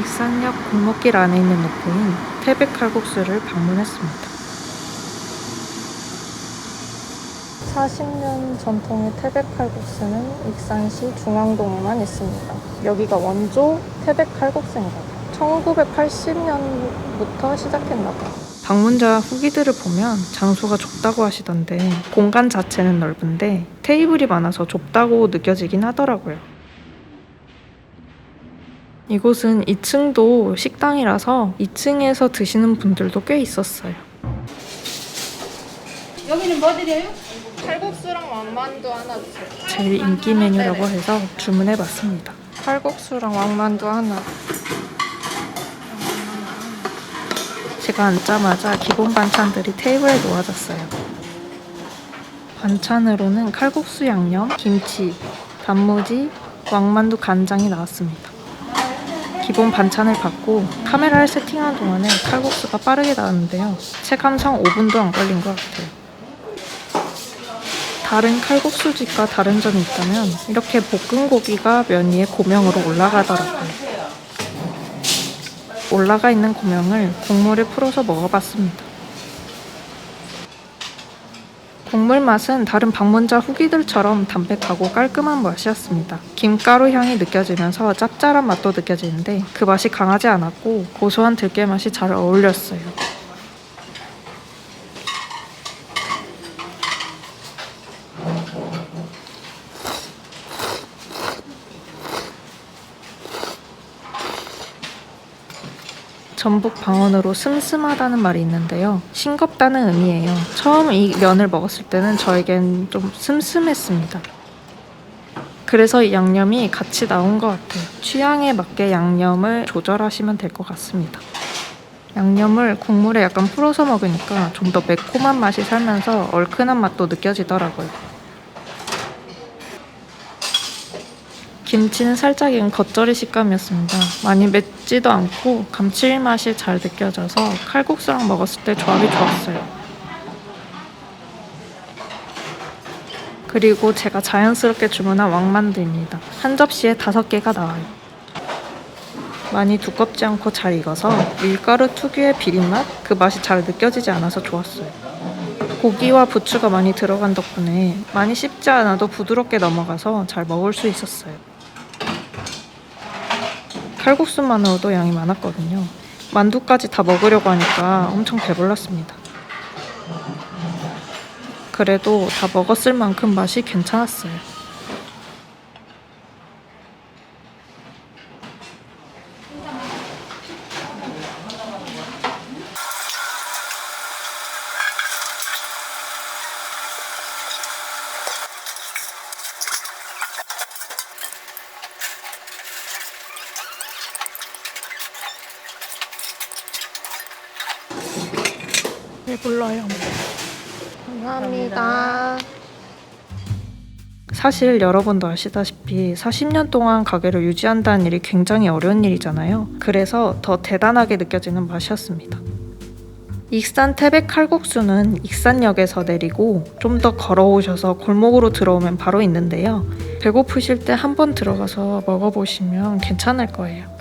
익산역 골목길 안에 있는 노포인 태백 칼국수를 방문했습니다. 40년 전통의 태백 칼국수는 익산시 중앙동에만 있습니다. 여기가 원조 태백 칼국수인가 봐요. 1980년부터 시작했나 봐요. 방문자 후기들을 보면 장소가 좁다고 하시던데 공간 자체는 넓은데 테이블이 많아서 좁다고 느껴지긴 하더라고요. 이곳은 2층도 식당이라서 2층에서 드시는 분들도 꽤 있었어요. 여기는 뭐 드려요? 칼국수랑 왕만두 하나 주세요. 제일 인기 메뉴라고 해서 주문해봤습니다. 칼국수랑 왕만두 하나. 제가 앉자마자 기본 반찬들이 테이블에 놓아졌어요. 반찬으로는 칼국수 양념, 김치, 단무지, 왕만두 간장이 나왔습니다. 기본 반찬을 받고 카메라를 세팅하는 동안에 칼국수가 빠르게 나왔는데요. 체감상 5분도 안 걸린 것 같아요. 다른 칼국수집과 다른 점이 있다면 이렇게 볶은 고기가 면 위에 고명으로 올라가더라고요. 올라가 있는 고명을 국물에 풀어서 먹어봤습니다. 국물 맛은 다른 방문자 후기들처럼 담백하고 깔끔한 맛이었습니다. 김가루 향이 느껴지면서 짭짤한 맛도 느껴지는데 그 맛이 강하지 않았고 고소한 들깨 맛이 잘 어울렸어요. 전북 방언으로 슴슴하다는 말이 있는데요. 싱겁다는 의미예요. 처음 이 면을 먹었을 때는 저에겐 좀 슴슴했습니다. 그래서 이 양념이 같이 나온 것 같아요. 취향에 맞게 양념을 조절하시면 될 것 같습니다. 양념을 국물에 약간 풀어서 먹으니까 좀 더 매콤한 맛이 살면서 얼큰한 맛도 느껴지더라고요. 김치는 살짝 익은 겉절이 식감이었습니다. 많이 맵지도 않고 감칠맛이 잘 느껴져서 칼국수랑 먹었을 때 조합이 좋았어요. 그리고 제가 자연스럽게 주문한 왕만두입니다. 한 접시에 다섯 개가 나와요. 많이 두껍지 않고 잘 익어서 밀가루 특유의 비린맛? 그 맛이 잘 느껴지지 않아서 좋았어요. 고기와 부추가 많이 들어간 덕분에 많이 씹지 않아도 부드럽게 넘어가서 잘 먹을 수 있었어요. 칼국수만으로도 양이 많았거든요. 만두까지 다 먹으려고 하니까 엄청 배불렀습니다. 그래도 다 먹었을 만큼 맛이 괜찮았어요. 배불러요. 감사합니다. 사실 여러분도 아시다시피 40년 동안 가게를 유지한다는 일이 굉장히 어려운 일이잖아요. 그래서 더 대단하게 느껴지는 맛이었습니다. 익산 태백 칼국수는 익산역에서 내리고 좀 더 걸어오셔서 골목으로 들어오면 바로 있는데요. 배고프실 때 한번 들어가서 먹어보시면 괜찮을 거예요.